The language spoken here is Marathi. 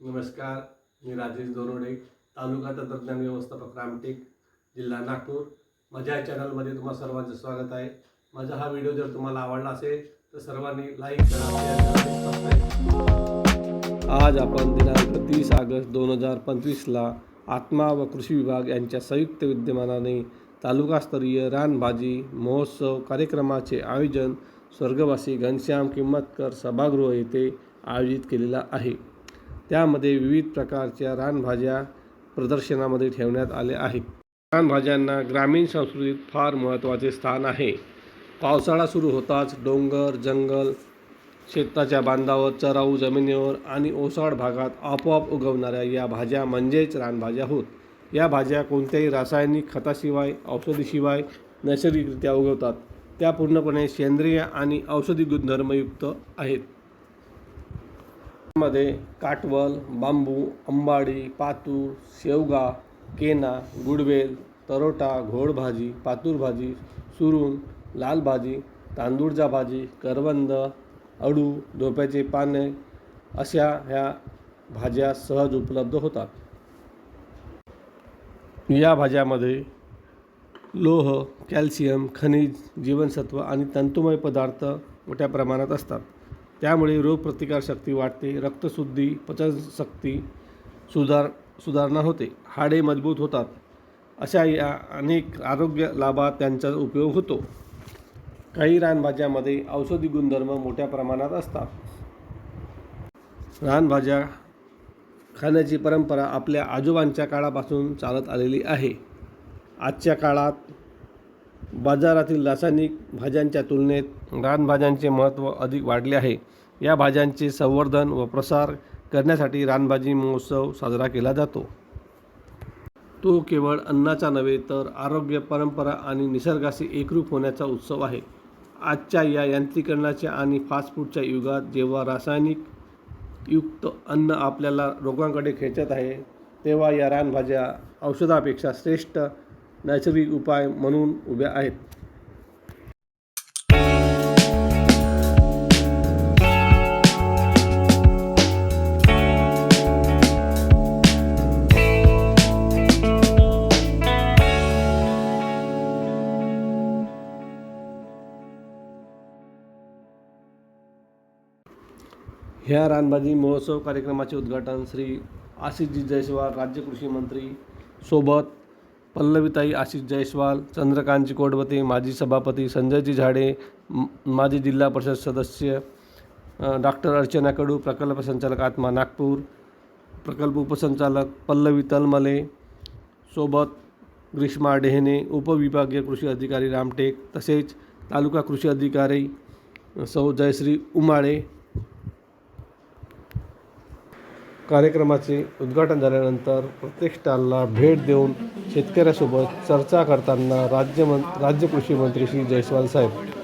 नमस्कार मी राजेश दोरोडे तालुका तंत्रज्ञान व्यवस्थापक रामटेक जिल्हा नागपूर. माझ्या या चॅनलमध्ये तुम्हा सर्वांचं स्वागत आहे. माझा हा व्हिडिओ जर तुम्हाला आवडला असेल तर सर्वांनी लाईक करा आज आपण दिनांक तीस ऑगस्ट दोन हजार पंचवीसला आत्मा व कृषी विभाग यांच्या संयुक्त विद्यमानाने तालुकास्तरीय रानभाजी महोत्सव कार्यक्रमाचे आयोजन स्वर्गवासी घनश्याम किंमतकर सभागृह येथे आयोजित केलेला आहे. त्यामध्ये विविध प्रकारच्या रानभाज्या प्रदर्शनामध्ये ठेवण्यात आले आहेत. रानभाज्यांना ग्रामीण संस्कृतीत फार महत्त्वाचे स्थान आहे. पावसाळा सुरू होताच डोंगर जंगल शेताच्या बांधावर चराऊ जमिनीवर आणि ओसाड भागात आपोआप उगवणाऱ्या या भाज्या म्हणजेच रानभाज्या होत. या भाज्या कोणत्याही रासायनिक खताशिवाय औषधीशिवाय नैसर्गिकरित्या उगवतात. त्या पूर्णपणे सेंद्रिय आणि औषधी गुणधर्मयुक्त आहेत. मध्ये काटवल बांबू अंबाडी पातूर शेवगा केना गुडवेल तरोटा घोडभाजी पातूरभाजी सुरून लाल भाजी तांदूळजा भाजी करवंद अडू धोप्याचे पाने अशा ह्या भाज्या सहज उपलब्ध होतात. या भाज्यामध्ये लोह कॅल्शियम खनिज जीवनसत्व आणि तंतुमय पदार्थ मोठ्या प्रमाणात असतात. त्यामुळे रोगप्रतिकारशक्ती वाढते रक्तशुद्धी पचनशक्ती सुधार सुधारणा होते. हाडे मजबूत होतात. अशा या अनेक आरोग्य लाभात त्यांचा उपयोग होतो. काही रानभाज्यामध्ये औषधी गुणधर्म मोठ्या प्रमाणात असतात. रानभाज्या खाण्याची परंपरा आपल्या आजोबांच्या काळापासून चालत आलेली आहे. आजच्या काळात बाजारातील रासायनिक भाज्यांच्या तुलनेत रानभाज्यांचे महत्त्व अधिक वाढले आहे. या भाज्यांचे संवर्धन व प्रसार करण्यासाठी रानभाजी महोत्सव साजरा केला जातो. तो केवळ अन्नाचा नव्हे तर आरोग्य परंपरा आणि निसर्गाशी एकरूप होण्याचा उत्सव आहे. आजच्या या यांत्रिकरणाच्या आणि फास्ट फूडच्या युगात जेव्हा रासायनिक युक्त अन्न आपल्याला रोगांकडे खेचत आहे तेव्हा या रानभाज्या औषधापेक्षा श्रेष्ठ नैसर्गिक उपाय म्हणून उभ्या आहेत. ह्या रानभाजी महोत्सव कार्यक्रमाचे उद्घाटन श्री आशिषजी जयस्वाल राज्य कृषी मंत्री सोबत पल्लवीताई आशिष जयस्वाल चंद्रकांतजी कोडवते माजी सभापती संजयजी झाडे माजी जिल्हा परिषद सदस्य डॉक्टर अर्चना कडू प्रकल्प संचालक आत्मा नागपूर प्रकल्प उपसंचालक पल्लवी तलमले सोबत ग्रीष्मा डेहने उपविभागीय कृषी अधिकारी रामटेक तसेच तालुका कृषी अधिकारी सौ जयश्री उमाळे कार्यक्रमाचे उद्घाटन झाल्यानंतर प्रत्येक स्टॉलला भेट देऊन शेतकऱ्यासोबत चर्चा करताना राज्यमं राज्य कृषी मंत्री श्री जयस्वाल साहेब